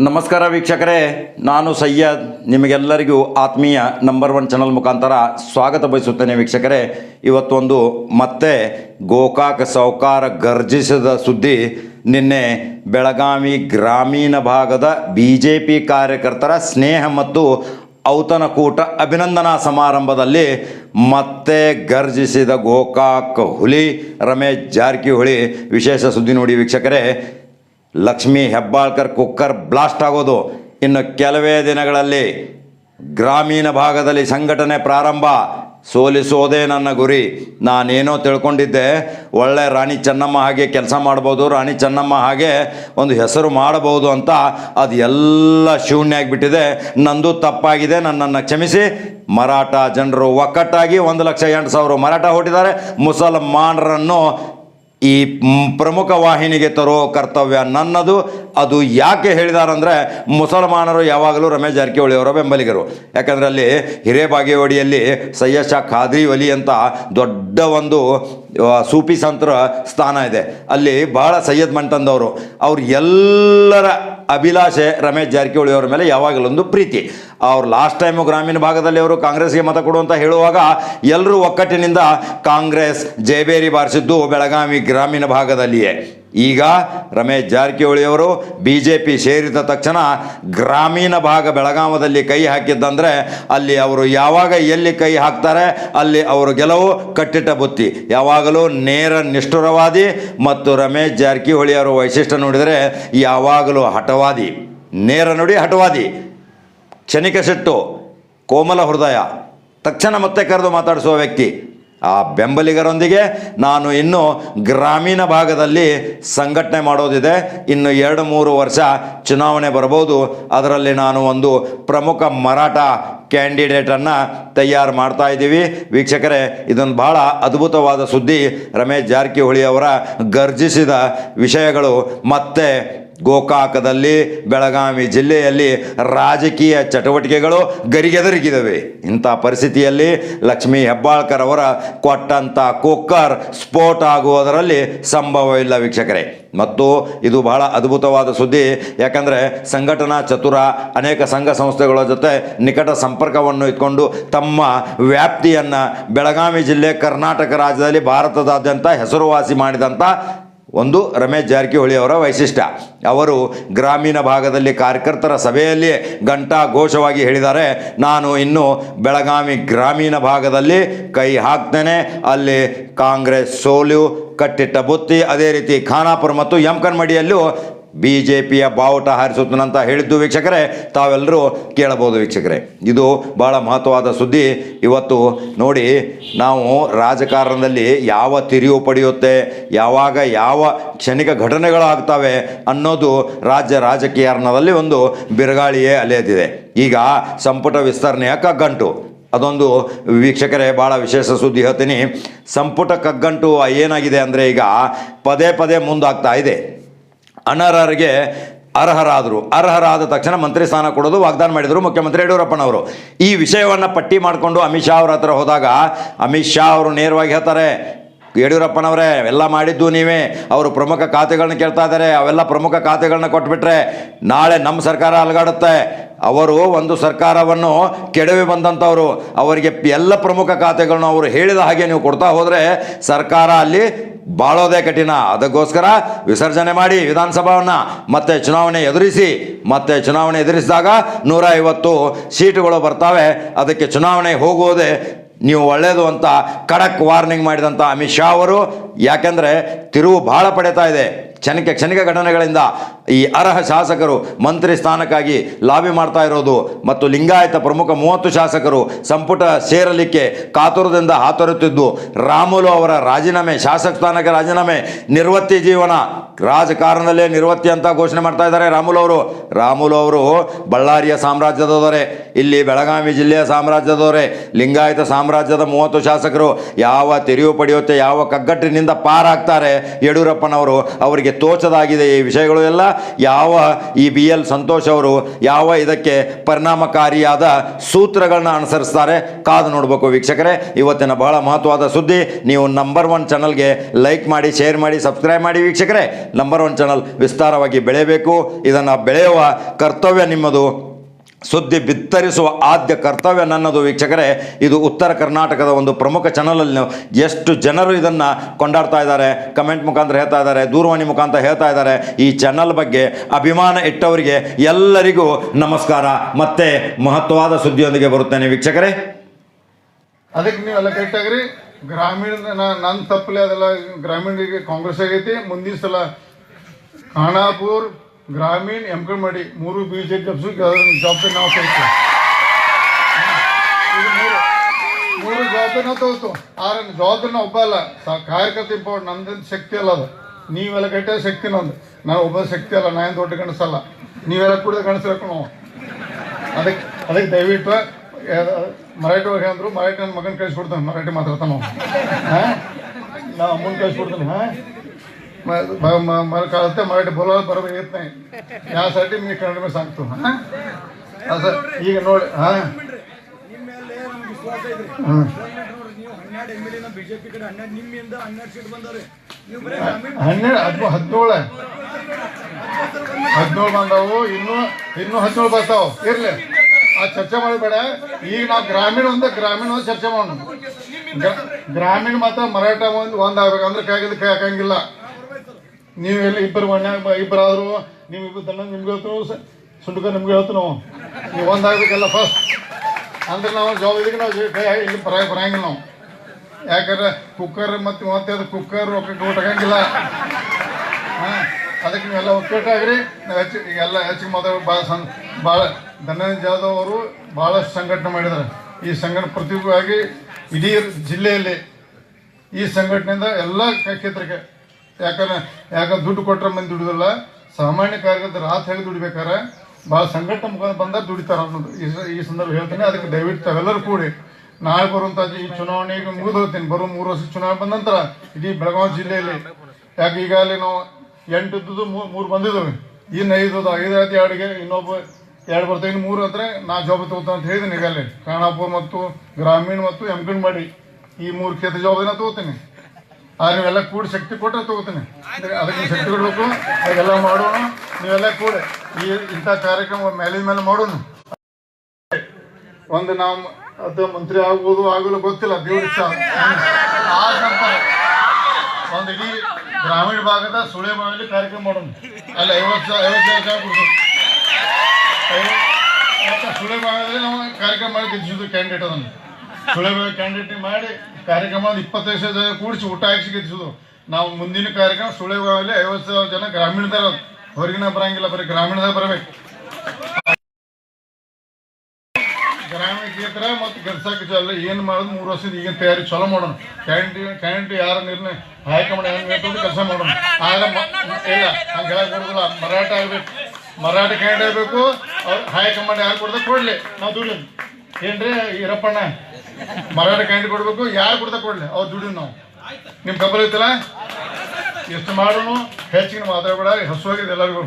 ನಮಸ್ಕಾರ ವೀಕ್ಷಕರೇ, ನಾನು ಸಯ್ಯದ್ ನಿಮಗೆಲ್ಲರಿಗೂ ಆತ್ಮೀಯ ನಂಬರ್ ಒನ್ ಚಾನಲ್ ಮುಖಾಂತರ ಸ್ವಾಗತ ಬಯಸುತ್ತೇನೆ ವೀಕ್ಷಕರೇ. ಇವತ್ತೊಂದು ಮತ್ತೆ ಗೋಕಾಕ ಸೌಕಾರ ಗರ್ಜಿಸಿದ ಸುದ್ದಿ. ನಿನ್ನೆ ಬೆಳಗಾವಿ ಗ್ರಾಮೀಣ ಭಾಗದ ಬಿ ಕಾರ್ಯಕರ್ತರ ಸ್ನೇಹ ಮತ್ತು ಔತಣಕೂಟ ಅಭಿನಂದನಾ ಸಮಾರಂಭದಲ್ಲಿ ಮತ್ತೆ ಗರ್ಜಿಸಿದ ಗೋಕಾಕ್ ಹುಲಿ ರಮೇಶ್ ಜಾರಕಿಹೊಳಿ. ವಿಶೇಷ ಸುದ್ದಿ ನೋಡಿ ವೀಕ್ಷಕರೇ ಲಕ್ಷ್ಮೀ ಹೆಬ್ಬಾಳ್ಕರ್ ಕುಕ್ಕರ್ ಬ್ಲಾಸ್ಟ್ ಆಗೋದು ಇನ್ನು ಕೆಲವೇ ದಿನಗಳಲ್ಲಿ ಗ್ರಾಮೀಣ ಭಾಗದಲ್ಲಿ ಸಂಘಟನೆ ಪ್ರಾರಂಭ. ಸೋಲಿಸೋದೇ ನನ್ನ ಗುರಿ. ನಾನೇನೋ ತಿಳ್ಕೊಂಡಿದ್ದೆ. ಒಳ್ಳೆ ರಾಣಿ ಚೆನ್ನಮ್ಮ ಹಾಗೆ ಕೆಲಸ ಮಾಡ್ಬೋದು, ರಾಣಿ ಚೆನ್ನಮ್ಮ ಹಾಗೆ ಒಂದು ಹೆಸರು ಮಾಡಬಹುದು ಅಂತ ಅದು ಎಲ್ಲ ಶೂನ್ಯ ಆಗಿಬಿಟ್ಟಿದೆ. ನಂದು ತಪ್ಪಾಗಿದೆ, ನನ್ನನ್ನು ಕ್ಷಮಿಸಿ. ಮರಾಠ ಜನರು ಒಕ್ಕಟ್ಟಾಗಿ ಒಂದು ಲಕ್ಷ ಎಂಟು ಸಾವಿರ ಮರಾಠ ಹೊಟ್ಟಿದ್ದಾರೆ. ಮುಸಲ್ಮಾನರನ್ನು ಈ ಪ್ರಮುಖ ವಾಹಿನಿಗೆ ತರೋ ಕರ್ತವ್ಯ ನನ್ನದು. ಅದು ಯಾಕೆ ಹೇಳಿದಾರಂದರೆ ಮುಸಲ್ಮಾನರು ಯಾವಾಗಲೂ ರಮೇಶ್ ಜಾರಕಿಹೊಳಿ ಅವರ ಬೆಂಬಲಿಗರು. ಯಾಕಂದರೆ ಅಲ್ಲಿ ಹಿರೇಬಾಗೇವಾಡಿಯಲ್ಲಿ ಸಯ್ಯದ್ ಶಾ ಖಾದ್ರಿ ಒಲಿ ಅಂತ ದೊಡ್ಡ ಒಂದು ಸೂಫಿ ಸಂತರ ಸ್ಥಾನ ಇದೆ. ಅಲ್ಲಿ ಬಹಳ ಸಯ್ಯದ್ ಮಂಟಂದವರು ಅವ್ರು ಎಲ್ಲರ ಅಭಿಲಾಷೆ ರಮೇಶ್ ಜಾರಕಿಹೊಳಿ ಅವರ ಮೇಲೆ ಯಾವಾಗಲೊಂದು ಪ್ರೀತಿ. ಅವ್ರು ಲಾಸ್ಟ್ ಟೈಮು ಗ್ರಾಮೀಣ ಭಾಗದಲ್ಲಿ ಅವರು ಕಾಂಗ್ರೆಸ್ಗೆ ಮತ ಕೊಡು ಅಂತ ಹೇಳುವಾಗ ಎಲ್ಲರೂ ಒಕ್ಕಟ್ಟಿನಿಂದ ಕಾಂಗ್ರೆಸ್ ಜಯಬೇರಿ ಬಾರಿಸಿದ್ದು ಬೆಳಗಾವಿ ಗ್ರಾಮೀಣ ಭಾಗದಲ್ಲಿಯೇ. ಈಗ ರಮೇಶ್ ಜಾರಕಿಹೊಳಿಯವರು ಬಿ ಜೆ ಪಿ ಸೇರಿದ ತಕ್ಷಣ ಗ್ರಾಮೀಣ ಭಾಗ ಬೆಳಗಾವದಲ್ಲಿ ಕೈ ಹಾಕಿದ್ದಂದರೆ ಅಲ್ಲಿ ಅವರು ಯಾವಾಗ ಎಲ್ಲಿ ಕೈ ಹಾಕ್ತಾರೆ, ಅಲ್ಲಿ ಅವರು ಗೆಲುವು ಕಟ್ಟಿಟ್ಟ ಬುತ್ತಿ. ಯಾವಾಗಲೂ ನೇರ ನಿಷ್ಠುರವಾದಿ ಮತ್ತು ರಮೇಶ್ ಜಾರಕಿಹೊಳಿ ಅವರ ವೈಶಿಷ್ಟ್ಯ ನೋಡಿದರೆ ಯಾವಾಗಲೂ ಹಠವಾದಿ. ನೇರ ನುಡಿ ಹಠವಾದಿ. ಕ್ಷಣಿಕ ಸಿಟ್ಟು, ಕೋಮಲ ಹೃದಯ. ತಕ್ಷಣ ಮತ್ತೆ ಕರೆದು ಮಾತಾಡಿಸುವ ವ್ಯಕ್ತಿ. ಆ ಬೆಂಬಲಿಗರೊಂದಿಗೆ ನಾನು ಇನ್ನು ಗ್ರಾಮೀಣ ಭಾಗದಲ್ಲಿ ಸಂಘಟನೆ ಮಾಡೋದಿದೆ. ಇನ್ನು ಎರಡು ಮೂರು ವರ್ಷ ಚುನಾವಣೆ ಬರ್ಬೋದು. ಅದರಲ್ಲಿ ನಾನು ಒಂದು ಪ್ರಮುಖ ಮರಾಠ ಕ್ಯಾಂಡಿಡೇಟನ್ನು ತಯಾರು ಮಾಡ್ತಾ ಇದ್ದೀವಿ. ವೀಕ್ಷಕರೇ, ಇದೊಂದು ಬಹಳ ಅದ್ಭುತವಾದ ಸುದ್ದಿ ರಮೇಶ್ ಜಾರಕಿಹೊಳಿ ಅವರ ಗರ್ಜಿಸಿದ ವಿಷಯಗಳು ಮತ್ತೆ ಗೋಕಾಕದಲ್ಲಿ, ಬೆಳಗಾವಿ ಜಿಲ್ಲೆಯಲ್ಲಿ ರಾಜಕೀಯ ಚಟುವಟಿಕೆಗಳು ಗರಿಗೆದರಿಗಿದವೆ. ಇಂಥ ಪರಿಸ್ಥಿತಿಯಲ್ಲಿ ಲಕ್ಷ್ಮೀ ಹೆಬ್ಬಾಳ್ಕರ್ ಅವರ ಕೊಟ್ಟಂಥ ಕುಕ್ಕರ್ ಸ್ಫೋಟ ಆಗುವುದರಲ್ಲಿ ಸಂಭವವಿಲ್ಲ ವೀಕ್ಷಕರೇ. ಮತ್ತು ಇದು ಬಹಳ ಅದ್ಭುತವಾದ ಸುದ್ದಿ. ಯಾಕಂದರೆ ಸಂಘಟನಾ ಚತುರ ಅನೇಕ ಸಂಘ ಸಂಸ್ಥೆಗಳ ಜೊತೆ ನಿಕಟ ಸಂಪರ್ಕವನ್ನು ಇಟ್ಕೊಂಡು ತಮ್ಮ ವ್ಯಾಪ್ತಿಯನ್ನು ಬೆಳಗಾವಿ ಜಿಲ್ಲೆ ಕರ್ನಾಟಕ ರಾಜ್ಯದಲ್ಲಿ ಭಾರತದಾದ್ಯಂತ ಹೆಸರುವಾಸಿ ಮಾಡಿದಂಥ ಒಂದು ರಮೇಶ್ ಜಾರಕಿಹೊಳಿ ಅವರ ವೈಶಿಷ್ಟ್ಯ. ಅವರು ಗ್ರಾಮೀಣ ಭಾಗದಲ್ಲಿ ಕಾರ್ಯಕರ್ತರ ಸಭೆಯಲ್ಲಿ ಘಂಟಾ ಘೋಷವಾಗಿ ಹೇಳಿದ್ದಾರೆ, ನಾನು ಇನ್ನು ಬೆಳಗಾವಿ ಗ್ರಾಮೀಣ ಭಾಗದಲ್ಲಿ ಕೈ ಹಾಕ್ತೇನೆ. ಅಲ್ಲಿ ಕಾಂಗ್ರೆಸ್ ಸೋಲು, ಕಟ್ಟಿಟ್ಟ ಬುತ್ತಿ, ಅದೇ ರೀತಿ ಖಾನಾಪುರ ಮತ್ತು ಯಮಕನ್ಮಡಿಯಲ್ಲೂ ಬಿ ಜೆ ಪಿಯ ಬಾವುಟ ಹಾರಿಸುತ್ತನಂತ ಹೇಳಿದ್ದು ವೀಕ್ಷಕರೇ, ತಾವೆಲ್ಲರೂ ಕೇಳಬಹುದು ವೀಕ್ಷಕರೇ. ಇದು ಭಾಳ ಮಹತ್ವವಾದ ಸುದ್ದಿ. ಇವತ್ತು ನೋಡಿ, ನಾವು ರಾಜಕಾರಣದಲ್ಲಿ ಯಾವ ತಿರಿವು ಪಡೆಯುತ್ತೆ, ಯಾವಾಗ ಯಾವ ಕ್ಷಣಿಕ ಘಟನೆಗಳಾಗ್ತವೆ ಅನ್ನೋದು ರಾಜ್ಯ ರಾಜಕೀಯ ಅರ್ಣದಲ್ಲಿ ಒಂದು ಬಿರುಗಾಳಿಯೇ ಅಲೆಯದಿದೆ. ಈಗ ಸಂಪುಟ ವಿಸ್ತರಣೆಯ ಕಗ್ಗಂಟು. ಅದೊಂದು ವೀಕ್ಷಕರೇ ಭಾಳ ವಿಶೇಷ ಸುದ್ದಿ ಹೇಳ್ತೀನಿ. ಸಂಪುಟ ಕಗ್ಗಂಟು ಏನಾಗಿದೆ ಅಂದರೆ ಈಗ ಪದೇ ಪದೇ ಮುಂದಾಗ್ತಾ ಇದೆ. ಅನರ್ಹರಿಗೆ ಅರ್ಹರಾದರು. ಅರ್ಹರಾದ ತಕ್ಷಣ ಮಂತ್ರಿ ಸ್ಥಾನ ಕೊಡೋದು, ವಾಗ್ದಾನ ಮಾಡಿದರು ಮುಖ್ಯಮಂತ್ರಿ ಯಡಿಯೂರಪ್ಪನವರು. ಈ ವಿಷಯವನ್ನು ಪಟ್ಟಿ ಮಾಡಿಕೊಂಡು ಅಮಿತ್ ಶಾ ಅವ್ರ ಹತ್ರ ಹೋದಾಗ, ಅಮಿತ್ ಶಾ ಅವರು ನೇರವಾಗಿ ಹೇಳ್ತಾರೆ, ಯಡಿಯೂರಪ್ಪನವರೇ, ಎಲ್ಲ ಮಾಡಿದ್ದು ನೀವೇ. ಅವರು ಪ್ರಮುಖ ಖಾತೆಗಳನ್ನ ಕೇಳ್ತಾ ಇದ್ದಾರೆ ಅವೆಲ್ಲ ಪ್ರಮುಖ ಖಾತೆಗಳನ್ನ ಕೊಟ್ಬಿಟ್ರೆ ನಾಳೆ ನಮ್ಮ ಸರ್ಕಾರ ಅಲಗಾಡುತ್ತೆ. ಅವರು ಒಂದು ಸರ್ಕಾರವನ್ನು ಕೆಡವಿ ಬಂದಂಥವರು. ಅವರಿಗೆ ಎಲ್ಲ ಪ್ರಮುಖ ಖಾತೆಗಳನ್ನು ಅವರು ಹೇಳಿದ ಹಾಗೆ ನೀವು ಕೊಡ್ತಾ ಹೋದರೆ ಸರ್ಕಾರ ಅಲ್ಲಿ ಬಾಳೋದೇ ಕಠಿಣ. ಅದಕ್ಕೋಸ್ಕರ ವಿಸರ್ಜನೆ ಮಾಡಿ ವಿಧಾನಸಭಾವನ್ನು ಮತ್ತೆ ಚುನಾವಣೆ ಎದುರಿಸಿ, ಮತ್ತೆ ಚುನಾವಣೆ ಎದುರಿಸಿದಾಗ ನೂರ ಐವತ್ತು ಸೀಟುಗಳು ಬರ್ತಾವೆ. ಅದಕ್ಕೆ ಚುನಾವಣೆ ಹೋಗುವುದೇ ನೀವು ಒಳ್ಳೆಯದು ಅಂತ ಖಡಕ್ ವಾರ್ನಿಂಗ್ ಮಾಡಿದಂಥ ಅಮಿತ್ ಶಾ ಅವರು. ಯಾಕೆಂದರೆ ತಿರುವು ಭಾಳ ಪಡೀತಾ ಇದೆ. ಕ್ಷಣಿಕ ಕ್ಷಣಿಕ ಘಟನೆಗಳಿಂದ ಈ ಅರ್ಹ ಶಾಸಕರು ಮಂತ್ರಿ ಸ್ಥಾನಕ್ಕಾಗಿ ಲಾಬಿ ಮಾಡ್ತಾ ಇರೋದು ಮತ್ತು ಲಿಂಗಾಯತ ಪ್ರಮುಖ ಮೂವತ್ತು ಶಾಸಕರು ಸಂಪುಟ ಸೇರಲಿಕ್ಕೆ ಕಾತುರದಿಂದ ಹಾತೊರೆತಿದ್ದು ರಾಮುಲು ಅವರ ರಾಜೀನಾಮೆ, ಶಾಸಕ ಸ್ಥಾನಕ್ಕೆ ರಾಜೀನಾಮೆ, ನಿರ್ವತ್ತಿ ಜೀವನ, ರಾಜಕಾರಣದಲ್ಲೇ ನಿರ್ವತ್ತಿ ಅಂತ ಘೋಷಣೆ ಮಾಡ್ತಾ ಇದ್ದಾರೆ ರಾಮುಲು ಅವರು. ರಾಮುಲು ಅವರು ಬಳ್ಳಾರಿಯ ಸಾಮ್ರಾಜ್ಯದವರೇ, ಇಲ್ಲಿ ಬೆಳಗಾವಿ ಜಿಲ್ಲೆಯ ಸಾಮ್ರಾಜ್ಯದವರೇ, ಲಿಂಗಾಯತ ಸಾಮ್ರಾಜ್ಯದ ಮೂವತ್ತು ಶಾಸಕರು ಯಾವ ತೆರಿವು ಪಡೆಯುತ್ತೆ, ಯಾವ ಕಗ್ಗಟ್ಟಿನಿಂದ ಪಾರಾಗ್ತಾರೆ ಯಡಿಯೂರಪ್ಪನವರು, ಅವರಿಗೆ ಅವರಿಗೆ ತೋಚದಾಗಿದೆ ಈ ವಿಷಯಗಳು ಎಲ್ಲ. ಯಾವ ಈ ಬಿ ಎಲ್ ಸಂತೋಷ್ ಅವರು ಯಾವ ಇದಕ್ಕೆ ಪರಿಣಾಮಕಾರಿಯಾದ ಸೂತ್ರಗಳನ್ನ ಅನುಸರಿಸ್ತಾರೆ ಕಾದು ನೋಡಬೇಕು ವೀಕ್ಷಕರೇ. ಇವತ್ತಿನ ಬಹಳ ಮಹತ್ವವಾದ ಸುದ್ದಿ. ನೀವು ನಂಬರ್ ಒನ್ ಚಾನಲ್ಗೆ ಲೈಕ್ ಮಾಡಿ ಶೇರ್ ಮಾಡಿ ಸಬ್ಸ್ಕ್ರೈಬ್ ಮಾಡಿ ವೀಕ್ಷಕರೇ. ನಂಬರ್ ಒನ್ ಚಾನಲ್ ವಿಸ್ತಾರವಾಗಿ ಬೆಳೆಯಬೇಕು. ಇದನ್ನು ಬೆಳೆಯುವ ಕರ್ತವ್ಯ ನಿಮ್ಮದು. ಸುದ್ದಿ ಬಿತ್ತರಿಸುವ ಆದ್ಯ ಕರ್ತವ್ಯ ನನ್ನದು ವೀಕ್ಷಕರೇ. ಇದು ಉತ್ತರ ಕರ್ನಾಟಕದ ಒಂದು ಪ್ರಮುಖ ಚಾನಲಲ್ಲಿ ಎಷ್ಟು ಜನರು ಇದನ್ನು ಕೊಂಡಾಡ್ತಾ ಇದ್ದಾರೆ ಕಮೆಂಟ್ ಮುಖಾಂತರ ಹೇಳ್ತಾ ಇದ್ದಾರೆ, ದೂರವಾಣಿ ಮುಖಾಂತರ ಹೇಳ್ತಾ ಇದ್ದಾರೆ. ಈ ಚಾನಲ್ ಬಗ್ಗೆ ಅಭಿಮಾನ ಇಟ್ಟವರಿಗೆ ಎಲ್ಲರಿಗೂ ನಮಸ್ಕಾರ. ಮತ್ತೆ ಮಹತ್ವವಾದ ಸುದ್ದಿಯೊಂದಿಗೆ ಬರುತ್ತೇನೆ ವೀಕ್ಷಕರೇ. ಅದಕ್ಕೆ ನೀವೆಲ್ಲ ಕರೆಕ್ಟಾಗ್ರಿ ಗ್ರಾಮೀಣ ನನ್ನ ತಪ್ಪಲೆ ಅದೆಲ್ಲ, ಗ್ರಾಮೀಣರಿಗೆ ಕಾಂಗ್ರೆಸ್ ಆಗೈತಿ. ಮುಂದಿನ ಸಲ ಖಾನಾಪುರ್ ಗ್ರಾಮೀಣ್ ಮಾಡಿ ಮೂರು ಬಿ ಜೆ ಜಬ್ಸು ಜಾಬ್ ನಾವು ತಗೋತೀವಿ ಮೂರು. ನಾವು ತಗೋತು ಆದ್ರೆ ಜವಾಬ್ದಾರಿ ಒಬ್ಬ ಅಲ್ಲ. ಕಾರ್ಯಕರ್ತ ಇಂಪಾರ್ಟ್ ನಂದಿನ ಶಕ್ತಿ ಅಲ್ಲ ಅದು. ನೀವೆಲ್ಲ ಕೆಟ್ಟ ಶಕ್ತಿ ನಂದು ನಾನು ಒಬ್ಬ ಶಕ್ತಿ ಅಲ್ಲ. ನಾನು ದೊಡ್ಡ ಗಣಸಲ್ಲ ನೀವೆಲ್ಲ ಕೂಡ ನಾವು. ಅದಕ್ಕೆ ಅದಕ್ಕೆ ದಯವಿಟ್ಟು ಮರಾಠಿ ಒಳಗೆ ಅಂದ್ರು ಮರಾಠಿ ನನ್ನ ಮಗನ ಕಳಿಸ್ಬಿಡ್ತಾನೆ ಮರಾಠಿ ಮಾತಾಡ್ತಾನೆ ನಾವು ಅಮ್ಮನ ಕಳಿಸ್ಬಿಡ್ತಾನೆ ಹಾಂ? मला कळतं मराठी बोलायला बरोबर येत नाही यासाठी मी कन्नड मध्ये सांगतो हां असं ಈಗ ನೋಡಿ ಹಾಂ ನಿಮ್ಮ ಮೇಲೆ ನಮ್ಗೆ ವಿಶ್ವಾಸ ಐತ್ರಿ ಹಾಂ ನೀವು ಹನ್ನೆರಡು ಎಮ್ ಎಲ್ ಎನ ಬಿಜೆಪಿ ಕಡೆ ಹನ್ನೆರಡು ನಿಮ್ಮಿಂದ ಹನ್ನೆರಡು ಸೀಟ್ ಬಂದವ್ರಿ ನೀವು ಬರೀ ಗ್ರಾಮೀಣ ಹನ್ನೆರಡು ಹದಿಮೂರು ಹದಿನೇಳು ಹದಿನೇಳು ಬಂದವು ಇನ್ನೂ ಇನ್ನೂ ಹದಿನೇಳು ಬರ್ತಾವ ಇರ್ಲಿ ಆ ಚರ್ಚೆ ಮಾಡಬೇಡ ಈಗ ನಾವು ಗ್ರಾಮೀಣ ಒಂದು ಗ್ರಾಮೀಣ ಒಂದು ಚರ್ಚೆ ಮಾಡೋಣ ಗ್ರಾ- ಗ್ರಾಮೀಣ ಮಾತ್ರ ಮರಾಠ ಒಂದು ಒಂದು ಆಗ್ಬೇಕು ಅಂದ್ರೆ ಕಾಗಿದ ಕೈ ಹಾಕಂಗಿಲ್ಲ ನೀವು ಎಲ್ಲಿ ಇಬ್ಬರು ಮನ್ಯಾಗ ಇಬ್ಬರಾದ್ರು ನೀವು ಇಬ್ಬರು ತಣ್ಣ ನಿಮ್ಗೆ ಹೇಳ್ತು ಸುಂಡುಕ ನಿಮ್ಗೆ ಹೇಳ್ತು ನಾವು ನೀವು ಒಂದಾಗಬೇಕಲ್ಲ ಫಸ್ಟ್ ಅಂದ್ರೆ ನಾವು ಜಾಬ್ ಇದಕ್ಕೆ ನಾವು ಇಲ್ಲಿ ಬರ ಬರಂಗಿಲ್ಲ ನಾವು. ಯಾಕಂದ್ರೆ ಕುಕ್ಕರ್ ಮತ್ತು ಮತ್ತೆ ಅದು ಕುಕ್ಕರ್ ರೊಕ್ಕ ಊಟಕ್ಕಂಗಿಲ್ಲ ಹಾಂ, ಅದಕ್ಕೆ ನೀವೆಲ್ಲ ಒಕ್ಕಟ್ಟಾಗ್ರಿ ನಾವು ಹೆಚ್ಚು ಎಲ್ಲ ಹೆಚ್ಚಿಗೆ ಮಾತಾಡೋ ಭಾಳ ಸಂ ಭಾಳ ಧನಂಜಯ ಜಾಧವ್ ಅವರು ಭಾಳಷ್ಟು ಸಂಘಟನೆ ಮಾಡಿದ್ದಾರೆ ಈ ಸಂಘಟನೆ ಪ್ರತಿಭಾಗಿ ಇಡೀ ಜಿಲ್ಲೆಯಲ್ಲಿ ಈ ಸಂಘಟನೆಯಿಂದ ಎಲ್ಲ ಕ್ಷೇತ್ರಕ್ಕೆ ಯಾಕಂದ್ರೆ ಯಾಕಂದ್ರೆ ದುಡ್ಡು ಕೊಟ್ಟರೆ ಮಂದಿ ದುಡಿದಲ್ಲ, ಸಾಮಾನ್ಯ ಕಾರ್ಯಕರ್ತರು ರಾತ್ರಿ ಹೇಗೆ ದುಡಿಬೇಕಾರೆ ಭಾಳ ಸಂಘಟನೆ ಮುಖಾಂತರ ಬಂದಾಗ ದುಡಿತಾರೆ ಅನ್ನೋದು. ಈ ಸಂದರ್ಭ ಹೇಳ್ತೀನಿ, ಅದಕ್ಕೆ ದಯವಿಟ್ಟು ತಾವೆಲ್ಲರೂ ಕೂಡಿ ನಾಳೆ ಬರುವಂತ ಈ ಚುನಾವಣೆಗೆ ಮುಗಿದು ಹೋಗ್ತೀನಿ. ಬರೋ ಮೂರು ವರ್ಷ ಚುನಾವಣೆ ಬಂದ ನಂತರ ಇಡೀ ಬೆಳಗಾವಿ ಜಿಲ್ಲೆಯಲ್ಲಿ, ಯಾಕೆ ಈಗಾಗಲೇ ನಾವು ಎಂಟು ಇದ್ದದ್ದು ಮೂರು ಬಂದಿದ್ದಾವೆ. ಇನ್ನು ಐದು ಐದು ಐದು ಎರಡಿಗೆ ಇನ್ನೊಬ್ಬ ಎರಡು ಬರ್ತೀವಿ ಇನ್ನು ಮೂರು ಅಂದ್ರೆ ನಾ ಜಾಬ್ ತಗೋತಾನೆ ಅಂತ ಹೇಳಿದ್ದೀನಿ ಈಗಾಗಲೇ. ಖಾನಾಪುರ ಮತ್ತು ಗ್ರಾಮೀಣ ಮತ್ತು ಎಮ್ಕಂಡ್ ಮಾಡಿ ಈ ಮೂರು ಕ್ಷೇತ್ರ ಜವಾಬ್ದಾರಿನ ತಗೋತೀನಿ. ಆದ್ರೆ ನೀವೆಲ್ಲ ಕೂಡಿ ಶಕ್ತಿ ಕೊಟ್ಟರೆ ತಗೋತೀನಿ. ಅದಕ್ಕೆ ಶಕ್ತಿ ಕೊಡಬೇಕು. ಅದೆಲ್ಲ ಮಾಡೋಣ. ನೀವೆಲ್ಲ ಕೂಡಿ ಈ ಇಂಥ ಕಾರ್ಯಕ್ರಮ ಮೇಲಿನ ಮೇಲೆ ಮಾಡೋಣ. ಒಂದು ನಾವು ಅದು ಮಂತ್ರಿ ಆಗ್ಬೋದು ಆಗಲ್ಲ ಗೊತ್ತಿಲ್ಲ, ದೇವ್ರ ಒಂದು ಇಡೀ ಗ್ರಾಮೀಣ ಭಾಗದ ಸುಳೆ ಮನೆಯಲ್ಲಿ ಕಾರ್ಯಕ್ರಮ ಮಾಡೋಣ. ಅಲ್ಲಿ, ಐವತ್ತು ಸಾವಿರ ಐವತ್ತು ಸಾವಿರ ಸುಳೆ ಭಾಗದಲ್ಲಿ ನಾವು ಕಾರ್ಯಕ್ರಮ ಮಾಡಿ ಗೆದ್ದಿಸೋದು ಕ್ಯಾಂಡಿಡೇಟ್ ಅದನ್ನು. ಸುಳೆ ಭಾಗ ಕ್ಯಾಂಡಿಡೇಟ್ ಮಾಡಿ ಕಾರ್ಯಕ್ರಮ ಇಪ್ಪತ್ತೈದು ಜನ ಕೂಡಿಸಿ ಊಟ ಹಾಕಿ ಗೆದ್ದಿಸೋದು. ನಾವು ಮುಂದಿನ ಕಾರ್ಯಕ್ರಮ ಸುಳೆ ಬಾವಿಲಿ ಐವತ್ತು ಸಾವಿರ ಜನ ಗ್ರಾಮೀಣದಾರ ಹೊರಗಿನ ಬರಂಗಿಲ್ಲ, ಬರೀ ಗ್ರಾಮೀಣದಾಗ ಬರಬೇಕು. ಗ್ರಾಮೀಣ ಕ್ಷೇತ್ರ ಮತ್ತು ಕೆಲಸಕ್ಕೆ ಎಲ್ಲ ಏನು ಮಾಡೋದು, ಮೂರು ವರ್ಷದ ಈಗಿನ ತಯಾರಿ ಚಲೋ ಮಾಡೋಣ. ಕ್ಯಾಂಟೀನ್ ಕ್ಯಾಂಟಿ ಯಾರ ನಿರ್ಣಯ? ಹೈಕಮಾಂಡ್ ಹೇಳ್ತದೆ ಕೆಲಸ ಮಾಡೋಣ. ಆಗ ಇಲ್ಲ ಹಂಗೆ ಹೇಳಕ್ ಬರೋದಿಲ್ಲ. ಮರಾಠ ಆಗಬೇಕು. ಮರಾಠ ಕ್ಯಾಂಟ್ ಆಗಬೇಕು. ಅವ್ರು ಹೈಕಮಾಂಡ್ ಯಾರು ಕೊಡ್ದೆ ಕೊಡ್ಲಿ. ನಾವು ದುಡಿಯೋದು. ಏನ್ರಿ ಈರಪ್ಪಣ್ಣ? ಮರಾಠ ಕೈಯಿಂದ ಕೊಡ್ಬೇಕು, ಯಾರು ಕೊಡ್ತಾ ಕೊಡ್ಲಿ? ಅವ್ರು ದುಡಿ ನಾವು. ನಿಮ್ಮ ಬೆಂಬಲ ಐತಲ್ಲ? ಎಷ್ಟು ಮಾಡೋನು? ಹೆಚ್ಚಿಗೆ ಮಾತಾಡಬೇಡ ಹಸುವಾಗಿದೆ ಎಲ್ಲರಿಗೂ.